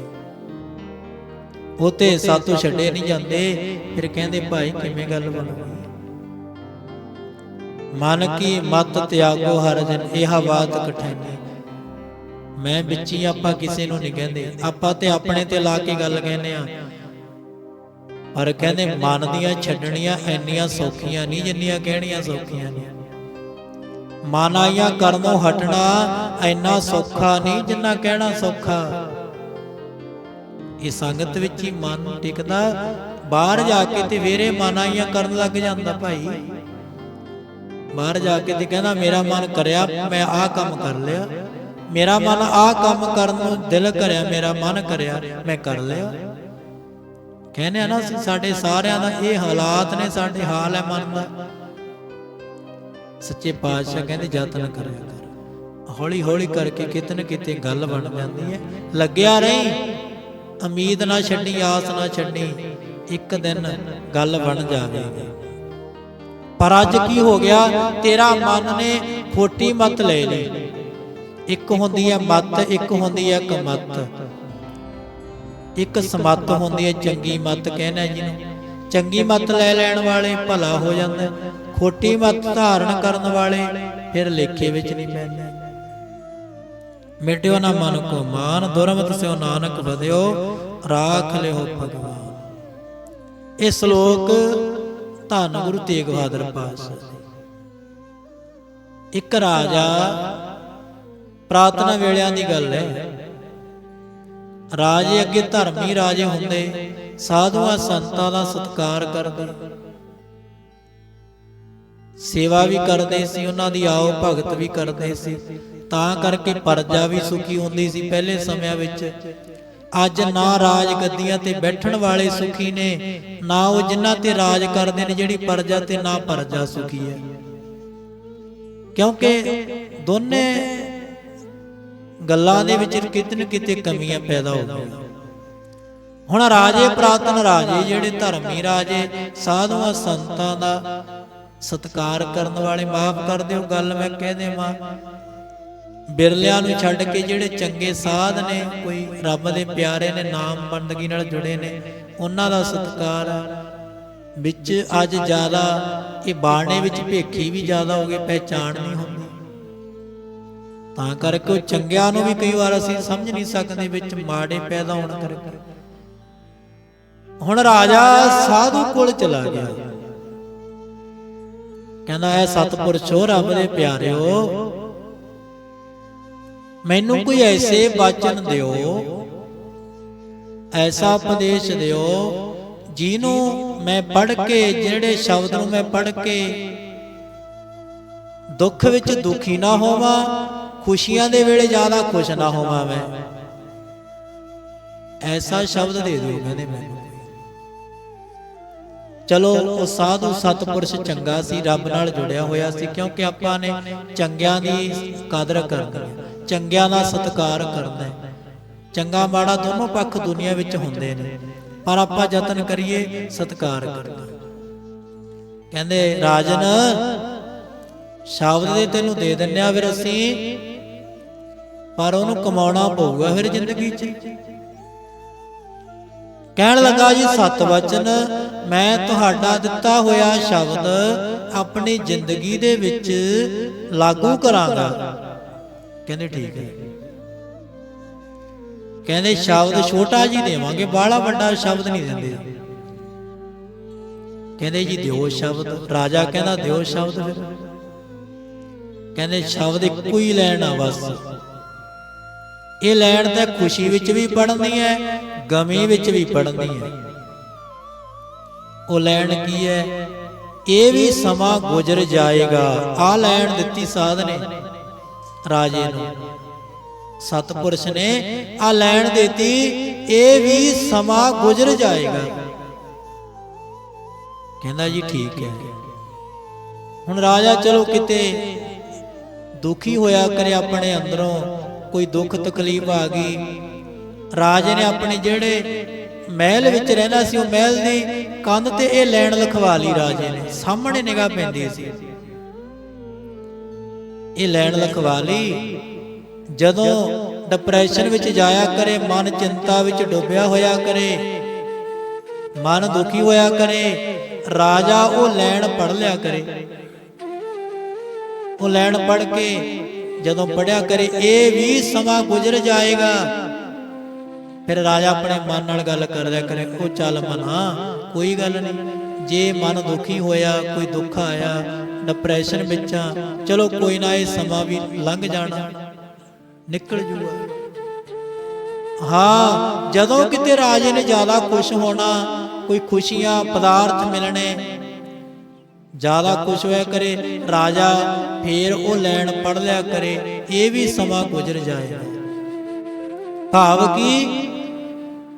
ਉਹ ਤੇ ਸਾਤੋਂ ਛੱਡੇ ਨਹੀਂ ਜਾਂਦੇ। ਫਿਰ ਕਹਿੰਦੇ ਭਾਈ ਕਿਵੇਂ ਗੱਲ ਬਣੂਗੀ ਮਨ ਕੀ ਮਤ ਤਿਆਗੋ ਹਰ ਜਨ ਇਹ ਬਾਤ ਕਠਿਨੀ ਮੈਂ ਵਿੱਚ ਹੀ ਆਪਾਂ ਕਿਸੇ ਨੂੰ ਨਹੀਂ ਕਹਿੰਦੇ। ਆਪਾਂ ਤੇ ਆਪਣੇ ਤੇ ਲਾ ਕੇ ਗੱਲ ਕਹਿੰਦੇ ਆ ਪਰ ਕਹਿੰਦੇ ਮਨ ਦੀਆਂ ਛੱਡਣੀਆਂ ਇੰਨੀਆਂ ਸੌਖੀਆਂ ਨਹੀਂ ਜਿੰਨੀਆਂ ਕਹਿਣੀਆਂ ਸੌਖੀਆਂ ਨੇ। ਮਨ ਆਈਆਂ ਕਰਨੋਂ ਹਟਣਾ ਇੰਨਾ ਸੌਖਾ ਨਹੀਂ ਜਿੰਨਾ ਕਹਿਣਾ ਸੌਖਾ। ਇਹ ਸੰਗਤ ਵਿੱਚ ਹੀ ਮਨ ਟਿਕਦਾ, ਬਾਹਰ ਜਾ ਕੇ ਤੇ ਵੇਰੇ ਮਨ ਆਈਆਂ ਕਰਨ ਲੱਗ ਜਾਂਦਾ ਭਾਈ। ਬਾਹਰ ਜਾ ਕੇ ਤੇ ਕਹਿੰਦਾ, ਮੇਰਾ ਮਨ ਕਰਿਆ, ਮੈਂ ਆਹ ਕੰਮ ਕਰ ਲਿਆ। ਮੇਰਾ ਮਨ ਆਹ ਕੰਮ ਕਰਨ ਨੂੰ ਦਿਲ ਕਰਿਆ, ਮੇਰਾ ਮਨ ਕਰਿਆ, ਮੈਂ ਕਰ ਲਿਆ। ਕਹਿੰਦੇ ਆ ਨਾ ਸਾਡੇ ਸਾਰਿਆਂ ਦਾ ਇਹ ਹਾਲਾਤ ਨੇ, ਸਾਡੇ ਹਾਲ ਹੈ ਮਨ ਦਾ। ਸੱਚੇ ਪਾਤਸ਼ਾਹ ਕਹਿੰਦੇ, ਯਤਨ ਕਰਿਆ ਕਰ। ਹੌਲੀ ਹੌਲੀ ਕਰਕੇ ਕਿਤੇ ਨਾ ਕਿਤੇ ਗੱਲ ਬਣ ਜਾਂਦੀ ਹੈ। ਲੱਗਿਆ ਰਹੀ, ਉਮੀਦ ਨਾ ਛੱਡੀ, ਆਸ ਨਾ ਛੱਡੀ, ਇੱਕ ਦਿਨ ਗੱਲ ਬਣ ਜਾਵੇਗੀ। ਪਰ ਅੱਜ ਕੀ ਹੋ ਗਿਆ? ਤੇਰਾ ਮਨ ਨੇ ਫੋਟੀ ਮਤ ਲੈ ਲਈ। ਇੱਕ ਹੁੰਦੀ ਹੈ ਮਤ, ਇੱਕ ਹੁੰਦੀ ਹੈ ਕਮਤ ਇੱਕ ਸਮਤ ਹੁੰਦੀ ਹੈ ਚੰਗੀ ਮਤ ਕਹਿੰਦਾ ਜਿਹਨੂੰ। ਚੰਗੀ ਮਤ ਲੈ ਲੈਣ ਵਾਲੇ ਭਲਾ ਹੋ ਜਾਂਦਾ ਖੋਟੀ ਮਤ ਧਾਰਨ ਕਰਨ ਵਾਲੇ ਫਿਰ ਲੇਖੇ ਵਿੱਚ ਨਹੀਂ ਪੈਂਦੇ। ਮਿਟਿਓ ਨਾ ਮਨ ਕੋ ਮਾਨ, ਦੁਰਮਤ ਸਿਓ ਨਾਨਕ ਵਧਿਓ, ਰਾਖ ਲਿਓ ਭਗਵਾਨ। ਇਹ ਸ਼ਲੋਕ ਧੰਨ ਗੁਰੂ ਤੇਗ ਬਹਾਦਰ ਪਾਤਸ਼ਾਹ ਇੱਕ ਰਾਜਾ ਪ੍ਰਾਰਥਨਾ ਵੇਲਿਆਂ ਦੀ ਗੱਲ ਹੈ। ਰਾਜੇ ਅੱਗੇ ਧਰਮੀ ਰਾਜੇ ਹੁੰਦੇ, ਸਾਧੂਆਂ ਸੰਤਾਂ ਦਾ ਸਤਿਕਾਰ ਕਰਦੇ। ਸੇਵਾ ਵੀ ਕਰਦੇ ਸੀ, ਉਹਨਾਂ ਦੀ ਆਓ ਭਗਤ ਵੀ ਕਰਦੇ ਸੀ। ਤਾਂ ਕਰਕੇ ਪਰਜਾ ਵੀ ਸੁਖੀ ਹੁੰਦੀ ਸੀ ਪਹਿਲੇ ਸਮਿਆਂ ਵਿੱਚ। ਅੱਜ ਨਾ ਰਾਜ ਗੱਦੀਆਂ ਤੇ ਬੈਠਣ ਵਾਲੇ ਸੁਖੀ ਨੇ, ਨਾ ਉਹ ਜਿਨ੍ਹਾਂ ਤੇ ਰਾਜ ਕਰਦੇ ਨੇ, ਜਿਹੜੀ ਪਰਜਾ ਤੇ ਨਾ ਪਰਜਾ ਸੁਖੀ ਹੈ। ਕਿਉਂਕਿ ਦੋਨੇ ਗੱਲਾਂ ਦੇ ਵਿੱਚ ਕਿਤੇ ਨਾ ਕਿਤੇ ਕਮੀਆਂ ਪੈਦਾ ਹੋ ਗਈਆਂ। ਹੁਣ ਰਾਜੇ ਪ੍ਰਾਤਨ ਰਾਜੇ ਜਿਹੜੇ ਧਰਮੀ ਰਾਜੇ, ਸਾਧੂਆਂ ਸੰਤਾਂ ਦਾ ਸਤਕਾਰ ਕਰਨ ਵਾਲੇ, ਮਾਫ ਕਰ ਦਿਓ, ਗੱਲ ਮੈਂ ਕਹਿ ਦੇਵਾਂ। ਬਿਰਲਿਆਂ ਨੂੰ ਛੱਡ ਕੇ ਜਿਹੜੇ ਚੰਗੇ ਸਾਧ ਨੇ, ਕੋਈ ਰੱਬ ਦੇ ਪਿਆਰੇ ਨੇ, ਨਾਮ ਬੰਦਗੀ ਨਾਲ ਜੁੜੇ ਨੇ, ਉਹਨਾਂ ਦਾ ਸਤਕਾਰ ਵਿੱਚ ਅੱਜ ਜ਼ਿਆਦਾ ਇਹ ਬਾਣੇ ਵਿੱਚ ਭੇਖੀ ਵੀ ਜ਼ਿਆਦਾ ਹੋ ਗਈ ਪਹਿਚਾਣ ਨਹੀਂ ਹੁੰਦੀ। ਤਾਂ ਕਰਕੇ ਉਹ ਚੰਗਿਆਂ ਨੂੰ ਵੀ ਕਈ ਵਾਰ ਅਸੀਂ ਸਮਝ ਨਹੀਂ ਸਕਦੇ ਵਿੱਚ ਮਾੜੇ ਪੈਦਾ ਹੋਣ ਕਰਕੇ। ਹੁਣ ਰਾਜਾ ਸਾਧੂ ਕੋਲ ਚਲਾ ਗਿਆ। ਕਹਿੰਦਾ, ਐ ਸਤਪੁਰਸ਼ੋ ਰੱਬ ਦੇ ਪਿਆਰਿਓ, ਮੈਨੂੰ ਕੋਈ ਐਸੇ ਬਚਨ ਦਿਓ, ਐਸਾ ਉਪਦੇਸ਼ ਦਿਓ ਜਿਹਨੂੰ ਮੈਂ ਪੜ੍ਹ ਕੇ, ਜਿਹੜੇ ਸ਼ਬਦ ਨੂੰ ਮੈਂ ਪੜ੍ਹ ਕੇ ਦੁੱਖ ਵਿੱਚ ਦੁਖੀ ਨਾ ਹੋਵਾਂ ਖੁਸ਼ੀਆਂ ਦੇ ਵੇਲੇ ਜ਼ਿਆਦਾ ਖੁਸ਼ ਨਾ ਹੋਵਾਂ ਮੈਂ। ਐਸਾ ਸ਼ਬਦ ਦੇ ਦਿਓ ਕਹਿੰਦੇ ਮੈਨੂੰ। ਚਲੋ, ਉਹ ਸਾਧੂ ਸਤਪੁਰਸ਼ ਚੰਗਾ ਸੀ, ਰੱਬ ਨਾਲ ਜੁੜਿਆ ਹੋਇਆ ਸੀ, ਕਿਉਂਕਿ ਆਪਾਂ ਨੇ ਚੰਗਿਆਂ ਦੀ ਕਦਰ ਕਰਨੀ ਹੈ, ਚੰਗਿਆਂ ਦਾ ਸਤਿਕਾਰ ਕਰਨਾ ਹੈ। ਚੰਗਾ ਮਾੜਾ ਦੋਨੋਂ ਪੱਖ ਦੁਨੀਆ ਵਿੱਚ ਹੁੰਦੇ ਨੇ, ਪਰ ਆਪਾਂ ਯਤਨ ਕਰੀਏ ਸਤਿਕਾਰ ਕਰਨਾ ਕਹਿੰਦੇ, ਰਾਜਨ, ਸ਼ਬਦ ਦੇ ਤੈਨੂੰ ਦੇ ਦਿੰਨੇ ਆ ਫਿਰ ਅਸੀਂ ਪਰ ਉਹਨੂੰ ਕਮਾਉਣਾ ਪਊਗਾ ਫਿਰ ਜ਼ਿੰਦਗੀ 'ਚ। ਕਹਿਣ ਲੱਗਾ ਜੀ ਸਤ ਵਚਨ ਮੈਂ ਤੁਹਾਡਾ ਦਿੱਤਾ ਹੋਇਆ ਸ਼ਬਦ ਆਪਣੀ ਜ਼ਿੰਦਗੀ ਦੇ ਵਿੱਚ ਲਾਗੂ ਕਰਾਂਗਾ। ਕਹਿੰਦੇ ਠੀਕ ਹੈ। ਕਹਿੰਦੇ ਸ਼ਬਦ ਛੋਟਾ ਜੀ ਦੇਵਾਂਗੇ ਬਾਹਲਾ ਵੱਡਾ ਸ਼ਬਦ ਨਹੀਂ ਦਿੰਦੇ। ਕਹਿੰਦੇ ਜੀ ਦਿਓ ਸ਼ਬਦ। ਰਾਜਾ ਕਹਿੰਦਾ ਦਿਓ ਸ਼ਬਦ ਫਿਰ। ਕਹਿੰਦੇ ਸ਼ਬਦ ਇੱਕੋ ਹੀ ਲੈਣਾ ਬਸ। ਇਹ ਲੈਣ ਤਾਂ ਖੁਸ਼ੀ ਵਿੱਚ ਵੀ ਪੜਨੀ ਹੈ, ਗਮੀ ਵਿੱਚ ਵੀ ਪੜਨੀ ਹੈ। ਉਹ ਲੈਣ ਕੀ ਹੈ? ਇਹ ਵੀ ਸਮਾਂ ਗੁਜ਼ਰ ਜਾਏਗਾ। ਆ ਲੈਣ ਦਿੱਤੀ ਸਾਧ ਨੇ ਰਾਜੇ ਨੂੰ। ਸਤਪੁਰਸ਼ ਨੇ ਆ ਲੈਣ ਦਿੱਤੀ, ਇਹ ਵੀ ਸਮਾਂ ਗੁਜ਼ਰ ਜਾਏਗਾ। ਕਹਿੰਦਾ ਜੀ ਠੀਕ ਹੈ। ਹੁਣ ਰਾਜਾ ਚਲੋ ਕਿਤੇ ਦੁਖੀ ਹੋਇਆ ਕਰੇ ਆਪਣੇ ਅੰਦਰੋਂ। ਕੋਈ ਦੁੱਖ ਤਕਲੀਫ ਆ ਗਈ। ਰਾਜੇ ਨੇ ਆਪਣੇ ਜਿਹੜੇ ਮਹਿਲ ਵਿੱਚ ਰਹਿੰਦਾ ਸੀ, ਉਹ ਮਹਿਲ ਦੀ ਕੰਧ ਤੇ ਇਹ ਲੈਣ ਲਿਖਵਾ ਲਈ ਰਾਜੇ ਨੇ। ਸਾਹਮਣੇ ਨਿਗਾਹ ਪੈਂਦੀ ਸੀ। ਇਹ ਲੈਣ ਲਿਖਵਾ ਲਈ। ਜਦੋਂ ਡਿਪਰੈਸ਼ਨ ਵਿੱਚ ਜਾਇਆ ਕਰੇ, ਮਨ ਚਿੰਤਾ ਵਿੱਚ ਡੁੱਬਿਆ ਹੋਇਆ ਕਰੇ, ਮਨ ਦੁਖੀ ਹੋਇਆ ਕਰੇ, ਰਾਜਾ ਉਹ ਲੈਣ ਪੜ ਲਿਆ ਕਰੇ। ਉਹ ਲੈਣ ਪੜ ਕੇ ਜਦੋਂ ਪੜਿਆ ਕਰੇ, ਇਹ ਵੀ ਸਮਾਂ ਗੁਜ਼ਰ ਜਾਏਗਾ। ਫਿਰ ਰਾਜਾ ਆਪਣੇ ਮਨ ਨਾਲ ਗੱਲ ਕਰਦਿਆ ਕਰੇ ਉਹ ਚੱਲ ਮਨਾ, ਕੋਈ ਗੱਲ ਨਹੀਂ। ਜੇ ਮਨ ਦੁਖੀ ਹੋਇਆ, ਕੋਈ ਦੁੱਖ ਆਇਆ ਡਿਪਰੈਸ਼ਨ ਵਿੱਚ ਆ, ਚਲੋ ਕੋਈ ਨਾ, ਇਹ ਸਮਾਂ ਵੀ ਲੰਘ ਜਾਣਾ। ਨਿਕਲ ਜੂਗਾ। ਹਾਂ, ਜਦੋਂ ਕਿਤੇ ਰਾਜੇ ਨੇ ਜ਼ਿਆਦਾ ਖੁਸ਼ ਹੋਣਾ, ਕੋਈ ਖੁਸ਼ੀਆਂ, ਪਦਾਰਥ ਮਿਲਣੇ ਜ਼ਿਆਦਾ ਖੁਸ਼ ਹੋਇਆ ਕਰੇ ਰਾਜਾ ਫੇਰ ਉਹ ਲੈਣ ਪੜ ਲਿਆ ਕਰੇ ਇਹ ਵੀ ਸਮਾਂ ਗੁਜ਼ਰ ਜਾਏਗਾ ਭਾਵ ਕੀ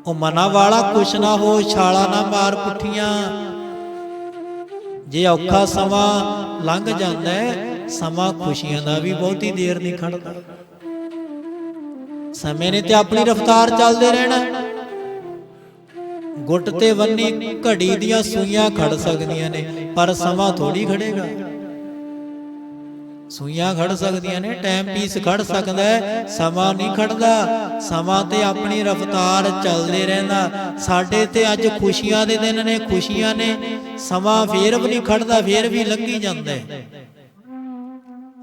ਉਹ ਮਨਾ ਵਾਲਾ ਕੁਛ ਨਾ ਹੋ ਛਾਲਾ ਨਾ ਮਾਰ ਪੁੱਠੀਆਂ। ਜੇ ਔਖਾ ਸਮਾਂ ਲੰਘ ਜਾਂਦਾ ਹੈ ਸਮਾਂ ਖੁਸ਼ੀਆਂ ਦਾ ਵੀ ਬਹੁਤੀ ਦੇਰ ਨਹੀਂ ਖੜਦਾ। ਸਮੇਂ ਨੇ ਤੇ ਆਪਣੀ ਰਫ਼ਤਾਰ ਚੱਲਦੇ ਰਹਿਣਾ। ਗੁੱਟ ਤੇ ਬੰਨੀ ਘੜੀ ਦੀਆਂ ਸੂਈਆਂ ਖੜ ਸਕਦੀਆਂ ਨੇ, ਪਰ ਸਮਾਂ ਥੋੜੀ ਖੜੇਗਾ ਸੂਈਆਂ ਖੜ ਸਕਦੀਆਂ ਨੇ ਟਾਈਮ ਪੀਸ ਖੜ ਸਕਦਾ ਸਮਾਂ ਨਹੀਂ ਖੜਦਾ। ਸਮਾਂ ਤੇ ਆਪਣੀ ਰਫ਼ਤਾਰ ਚੱਲਦੇ ਰਹਿੰਦਾ। ਸਾਡੇ ਤੇ ਅੱਜ ਖੁਸ਼ੀਆਂ ਦੇ ਦਿਨ ਨੇ, ਖੁਸ਼ੀਆਂ ਨੇ। ਸਮਾਂ ਫੇਰ ਵੀ ਨਹੀਂ ਖੜਦਾ, ਫੇਰ ਵੀ ਲੰਘੀ ਜਾਂਦਾ ਹੈ।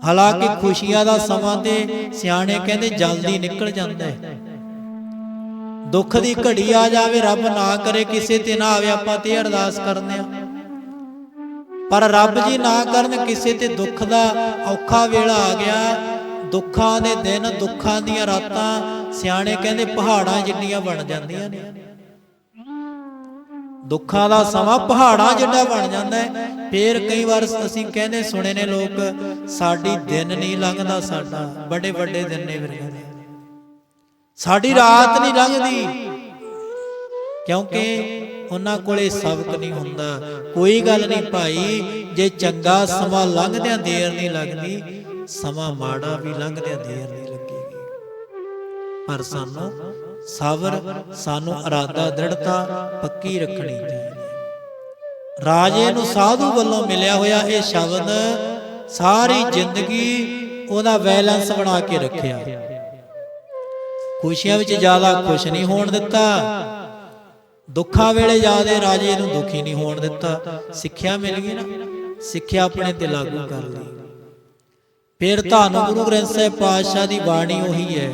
ਹਾਲਾਂਕਿ ਖੁਸ਼ੀਆਂ ਦਾ ਸਮਾਂ ਤੇ ਸਿਆਣੇ ਕਹਿੰਦੇ ਜਲਦੀ ਨਿਕਲ ਜਾਂਦਾ ਹੈ। ਦੁੱਖ ਦੀ ਘੜੀ ਆ ਜਾਵੇ ਰੱਬ ਨਾ ਕਰੇ ਕਿਸੇ ਤੇ ਨਾ ਆਵੇ ਆਪਾਂ ਤੇ ਅਰਦਾਸ ਕਰਨੇ ਆ। ਪਰ ਰੱਬ ਜੀ ਨਾ ਕਰਨ ਕਿਸੇ ਤੇ ਦੁੱਖ ਦਾ ਔਖਾ ਵੇਲਾ ਆ ਗਿਆ। ਦੁੱਖਾਂ ਦੇ ਦਿਨ ਦੁੱਖਾਂ ਦੀਆਂ ਰਾਤਾਂ ਸਿਆਣੇ ਕਹਿੰਦੇ ਪਹਾੜਾਂ ਜਿੰਨੀਆਂ ਬਣ ਜਾਂਦੀਆਂ ਨੇ। ਦੁੱਖਾਂ ਦਾ ਸਮਾਂ ਪਹਾੜਾਂ ਜਿੱਡਾ ਬਣ ਜਾਂਦਾ ਹੈ। ਫੇਰ ਕਈ ਵਾਰ ਅਸੀਂ ਕਹਿੰਦੇ ਸੁਣੇ ਨੇ ਲੋਕ ਸਾਡੀ ਦਿਨ ਨਹੀਂ ਲੰਘਦਾ ਸਾਡਾ ਵੱਡੇ ਵੱਡੇ ਦਿਨ ਨੇ ਵੀਰੇ ਸਾਡੀ ਰਾਤ ਨਹੀਂ ਲੰਘਦੀ। ਕਿਉਂਕਿ ਉਹਨਾਂ ਕੋਲੇ ਸਬਕ ਨਹੀਂ ਹੁੰਦਾ। ਕੋਈ ਗੱਲ ਨਹੀਂ ਭਾਈ ਜੇ ਚੰਗਾ ਸਮਾਂ ਲੰਘਦਿਆਂ ਦੇਰ ਨਹੀਂ ਲੱਗਦੀ ਸਮਾਂ ਮਾੜਾ ਵੀ ਲੰਘਦਿਆਂ ਦੇਰ ਨਹੀਂ ਲੱਗੇਗੀ। ਪਰ ਸਾਨੂੰ ਸਬਰ ਸਾਨੂੰ ਇਰਾਦਾ ਦ੍ਰਿੜਤਾ ਪੱਕੀ ਰੱਖਣੀ ਚਾਹੀਦੀ ਰਾਜੇ ਨੂੰ ਸਾਧੂ ਵੱਲੋਂ ਮਿਲਿਆ ਹੋਇਆ ਇਹ ਸ਼ਬਦ ਸਾਰੀ ਜ਼ਿੰਦਗੀ ਉਹਦਾ ਬੈਲੈਂਸ ਬਣਾ ਕੇ ਰੱਖਿਆ। ਖੁਸ਼ੀਆਂ ਵਿੱਚ ਜ਼ਿਆਦਾ ਖੁਸ਼ ਨਹੀਂ ਹੋਣ ਦਿੱਤਾ। ਦੁੱਖਾਂ ਵੇਲੇ ਜਿਆਦੇ ਰਾਜੇ ਨੂੰ ਦੁਖੀ ਨਹੀਂ ਹੋਣ ਦਿੱਤਾ। ਸਿੱਖਿਆ ਮਿਲ ਗਈ ਨਾ। ਸਿੱਖਿਆ ਆਪਣੇ ਤੇ ਲਾਗੂ ਕਰ ਲਈ। ਫਿਰ ਧੰਨ ਗੁਰੂ ਗ੍ਰੰਥ ਸਾਹਿਬ ਪਾਤਸ਼ਾਹ ਦੀ ਬਾਣੀ ਉਹੀ ਹੈ।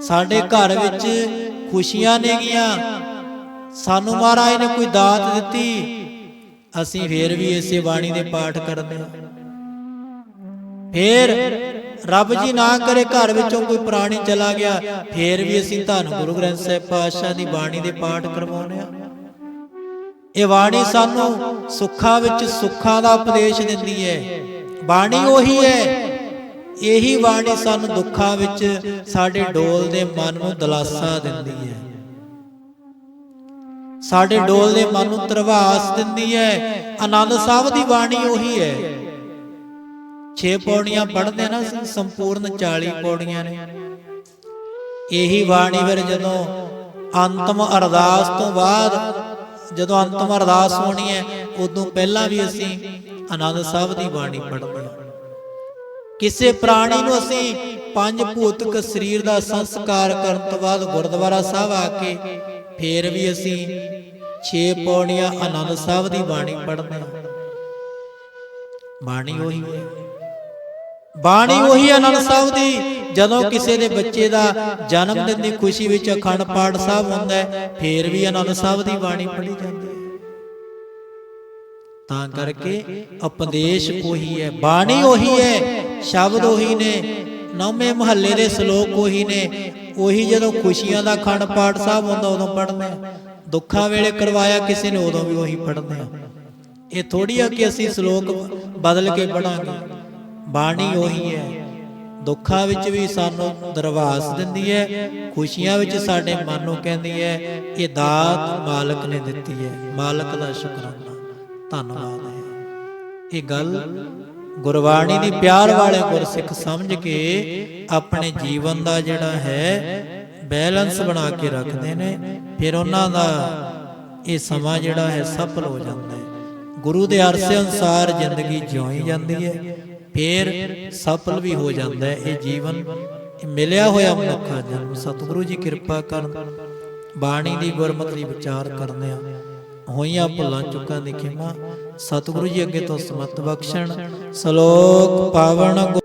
ਸਾਡੇ ਘਰ ਵਿੱਚ ਖੁਸ਼ੀਆਂ ਨੇਗੀਆਂ ਸਾਨੂੰ ਮਹਾਰਾਜ ਨੇ ਕੋਈ ਦਾਤ ਦਿੱਤੀ। ਅਸੀਂ ਫੇਰ ਵੀ ਇਸੇ ਬਾਣੀ ਦੇ ਪਾਠ ਕਰਦੇ ਹਾਂ। ਫੇਰ ਰੱਬ ਜੀ ਨਾ ਕਰੇ ਘਰ ਵਿੱਚੋਂ ਕੋਈ ਪ੍ਰਾਣੀ ਚਲਾ ਗਿਆ। ਫੇਰ ਵੀ ਅਸੀਂ ਧੰਨ ਗੁਰੂ ਗ੍ਰੰਥ ਸਾਹਿਬ ਪਾਤਸ਼ਾਹ ਦੀ ਬਾਣੀ ਦੇ ਪਾਠ ਕਰਵਾਉਂਦੇ ਆ ਇਹ ਬਾਣੀ ਸਾਨੂੰ ਸੁੱਖਾਂ ਵਿੱਚ ਸੁੱਖਾਂ ਦਾ ਉਪਦੇਸ਼ ਦਿੰਦੀ ਹੈ। ਬਾਣੀ ਉਹੀ ਹੈ। ਇਹੀ ਬਾਣੀ ਸਾਨੂੰ ਦੁੱਖਾਂ ਵਿੱਚ ਸਾਡੇ ਡੋਲਦੇ ਮਨ ਨੂੰ ਦਿਲਾਸਾ ਦਿੰਦੀ ਹੈ। ਸਾਡੇ ਡੋਲਦੇ ਮਨ ਨੂੰ ਤਰਵਾਸ ਦਿੰਦੀ ਹੈ। ਆਨੰਦ ਸਾਹਿਬ ਦੀ ਬਾਣੀ ਉਹੀ ਹੈ। 6 ਪੌੜੀਆਂ ਪੜ੍ਹਦੇ ਨਾ, ਸੰਪੂਰਨ 40 ਪੌੜੀਆਂ ਨੇ। ਇਹੀ ਬਾਣੀ ਫਿਰ ਜਦੋਂ ਅੰਤਮ ਅਰਦਾਸ ਤੋਂ ਬਾਅਦ, ਜਦੋਂ ਅੰਤਮ ਅਰਦਾਸ ਹੋਣੀ ਹੈ, ਉਦੋਂ ਪਹਿਲਾਂ ਵੀ ਅਸੀਂ ਆਨੰਦ ਸਾਹਿਬ ਦੀ ਬਾਣੀ ਪੜ੍ਹਦੇ ਹਾਂ। ਕਿਸੇ ਪ੍ਰਾਣੀ ਨੂੰ ਅਸੀਂ ਪੰਜ ਭੂਤਕ ਸਰੀਰ ਦਾ ਸੰਸਕਾਰ ਕਰਨ ਤੋਂ ਬਾਅਦ ਗੁਰਦੁਆਰਾ ਸਾਹਿਬ ਆ ਕੇ ਫੇਰ ਵੀ ਅਸੀਂ 6 ਪੌੜੀਆਂ ਆਨੰਦ ਸਾਹਿਬ ਦੀ ਬਾਣੀ ਪੜ੍ਹਦੇ ਹਾਂ। ਬਾਣੀ ਉਹੀ ਹੈ। ਬਾਣੀ ਉਹੀ ਆਨੰਦ ਸਾਹਿਬ ਦੀ ਜਦੋਂ ਕਿਸੇ ਦੇ ਬੱਚੇ ਦਾ ਜਨਮ ਦਿਨ ਦੀ ਖੁਸ਼ੀ ਵਿੱਚ ਅਖੰਡ ਪਾਠ ਸਾਹਿਬ ਹੁੰਦਾ ਹੈ ਫੇਰ ਵੀ ਆਨੰਦ ਸਾਹਿਬ ਦੀ ਬਾਣੀ ਪੜ੍ਹੀ ਜਾਂਦੀ ਹੈ। ਤਾਂ ਕਰਕੇ ਉਪਦੇਸ਼ ਉਹੀ ਹੈ ਬਾਣੀ ਉਹੀ ਹੈ ਸ਼ਬਦ ਉਹੀ ਨੇ ਨੌਵੇਂ ਮਹੱਲੇ ਦੇ ਸ਼ਲੋਕ ਉਹੀ ਨੇ ਉਹੀ ਜਦੋਂ ਖੁਸ਼ੀਆਂ ਦਾ ਅਖੰਡ ਪਾਠ ਸਾਹਿਬ ਹੁੰਦਾ ਉਦੋਂ ਪੜ੍ਹਦੇ ਦੁੱਖਾਂ ਵੇਲੇ ਕਰਵਾਇਆ ਕਿਸੇ ਨੇ ਉਦੋਂ ਵੀ ਉਹੀ ਪੜ੍ਹਦੇ ਆ ਇਹ ਥੋੜੀ ਆ ਕਿ ਅਸੀਂ ਸ਼ਲੋਕ ਬਦਲ ਕੇ ਪੜਾਂਗੇ ਬਾਣੀ ਉਹੀ ਹੈ। ਦੁੱਖਾਂ ਵਿੱਚ ਵੀ ਸਾਨੂੰ ਦਰਵਾਸ ਦਿੰਦੀ ਹੈ। ਖੁਸ਼ੀਆਂ ਵਿੱਚ ਸਾਡੇ ਮਨ ਨੂੰ ਕਹਿੰਦੀ ਹੈ ਇਹ ਦਾਤ ਮਾਲਕ ਨੇ ਦਿੱਤੀ ਹੈ। ਮਾਲਕ ਦਾ ਸ਼ੁਕਰਾਨਾ। ਧੰਨਵਾਦ ਹੈ। ਇਹ ਗੱਲ ਗੁਰਬਾਣੀ ਦੀ ਪਿਆਰ ਵਾਲੇ ਗੁਰਸਿੱਖ ਸਮਝ ਕੇ ਆਪਣੇ ਜੀਵਨ ਦਾ ਜਿਹੜਾ ਹੈ ਬੈਲੈਂਸ ਬਣਾ ਕੇ ਰੱਖਦੇ ਨੇ। ਫਿਰ ਉਹਨਾਂ ਦਾ ਇਹ ਸਮਾਂ ਜਿਹੜਾ ਹੈ ਸਫਲ ਹੋ ਜਾਂਦਾ ਹੈ। ਗੁਰੂ ਦੇ ਅਰਸੇ ਅਨੁਸਾਰ ਜ਼ਿੰਦਗੀ ਜਿਉਈ ਜਾਂਦੀ ਹੈ। ਫਿਰ ਸਫਲ ਵੀ ਹੋ ਜਾਂਦਾ ਹੈ। ਇਹ ਜੀਵਨ ਮਿਲਿਆ ਹੋਇਆ ਮਨੁੱਖਾ ਜਨਮ। ਸਤਿਗੁਰੂ ਜੀ ਕਿਰਪਾ ਕਰਨ। ਬਾਣੀ ਦੀ ਗੁਰਮਤਿ ਦੀ ਵਿਚਾਰ ਕਰਦੇ ਆ। ਹੋਈਆਂ ਭੁੱਲਾਂ ਚੁੱਕਾਂ ਦੀ ਖਿਮਾ। ਸਤਿਗੁਰੂ ਜੀ ਅੱਗੇ ਤੋਂ ਸਮਤ ਬਖਸ਼ਣ। ਸ਼ਲੋਕ ਪਾਵਨ